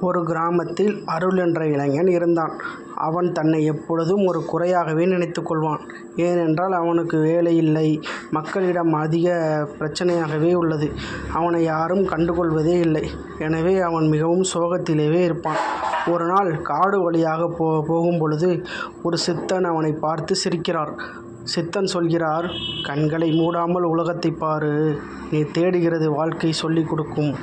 ஒரு கிராமத்தில் அருள் என்ற இளைஞன் இருந்தான். அவன் தன்னை எப்பொழுதும் ஒரு குறையாகவே நினைத்து கொள்வான். ஏனென்றால் அவனுக்கு வேலை இல்லை. மக்களிடம் அதிக பிரச்சனையாகவே உள்ளது. அவனை யாரும் கண்டுகொள்வதே இல்லை. எனவே அவன் மிகவும் சோகத்திலேயே இருப்பான். ஒரு நாள் காடு வழியாக போ போகும்பொழுது ஒரு சித்தன் அவனை பார்த்து சிரிக்கிறார். சித்தன் சொல்கிறார் கண்களை மூடாமல் உலகத்தைப் பாரு. நீ தேடுகிறது வாழ்க்கை சொல்லிக் கொடுக்கும்.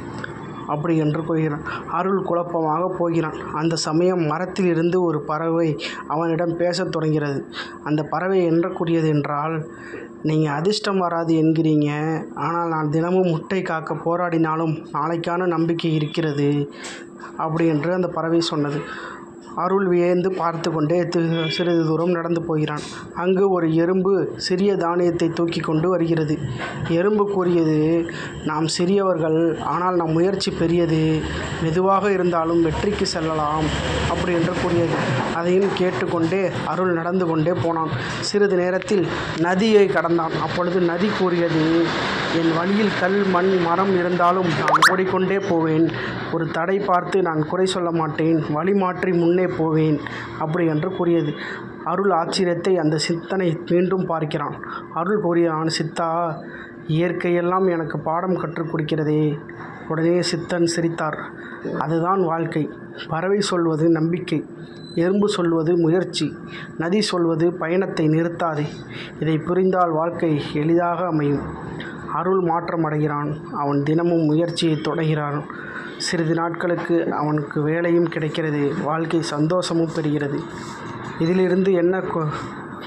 அப்படி என்று கூறுகிறான். அருள் குழப்பமாக போகிறான். அந்த சமயம் மரத்தில் இருந்து ஒரு பறவை அவனிடம் பேசத் தொடங்கிறது அந்த பறவை என்ன கூறியது என்றால் நீங்கள் அதிர்ஷ்டம் வராது என்கிறீங்க. ஆனால் நான் தினமும் முட்டை காக்க போராடினாலும் நாளைக்கான நம்பிக்கை இருக்கிறது. அப்படி என்று அந்த பறவை சொன்னது. அருள் வியந்து பார்த்து கொண்டே சிறிது தூரம் நடந்து போகிறான். அங்கு ஒரு எறும்பு சிறிய தானியத்தை தூக்கி கொண்டு வருகிறது. எறும்பு கூறியது நாம் சிறியவர்கள். ஆனால் நம் முயற்சி பெரியது. மெதுவாக இருந்தாலும் வெற்றிக்கு செல்லலாம். அப்படி என்று கூறியது. அதையும் கேட்டுக்கொண்டே அருள் நடந்து கொண்டே போனான். சிறிது நேரத்தில் நதியை கடந்தான். அப்பொழுது நதி கூறியது என் வழியில் கல் மண் மரம் இருந்தாலும் நான் ஓடிக்கொண்டே போவேன். ஒரு தடை பார்த்து நான் குறை சொல்ல மாட்டேன். வழி மாற்றி முன்னே போவேன். அப்படி என்று கூறியது. அருள் ஆச்சரியத்தை அந்த சித்தனை மீண்டும் பார்க்கிறான். அருள் கூறியான் சித்தா இயற்கையெல்லாம் எனக்கு பாடம் கற்றுக் கொடுக்கிறதே. உடனே சித்தன் சிரித்தார். அதுதான் வாழ்க்கை. பறவை சொல்வது நம்பிக்கை. எறும்பு சொல்வது முயற்சி. நதி சொல்வது பயணத்தை நிறுத்தாதே. இதை புரிந்தால் வாழ்க்கை எளிதாக அமையும். அருள் மாற்றம் அடைகிறான் அவன் தினமும் முயற்சியை தொடர்கிறான். சிறிது நாட்களுக்கு அவனுக்கு வேலையும் கிடைக்கிறது. வாழ்க்கை சந்தோஷமும் பெறுகிறது. இதிலிருந்து என்ன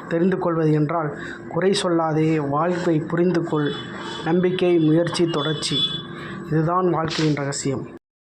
தெரிந்து கொள்வது என்றால் குறை சொல்லாதே வாழ்க்கை புரிந்து கொள். நம்பிக்கை முயற்சி தொடர்ச்சி. இதுதான் வாழ்க்கையின் ரகசியம்.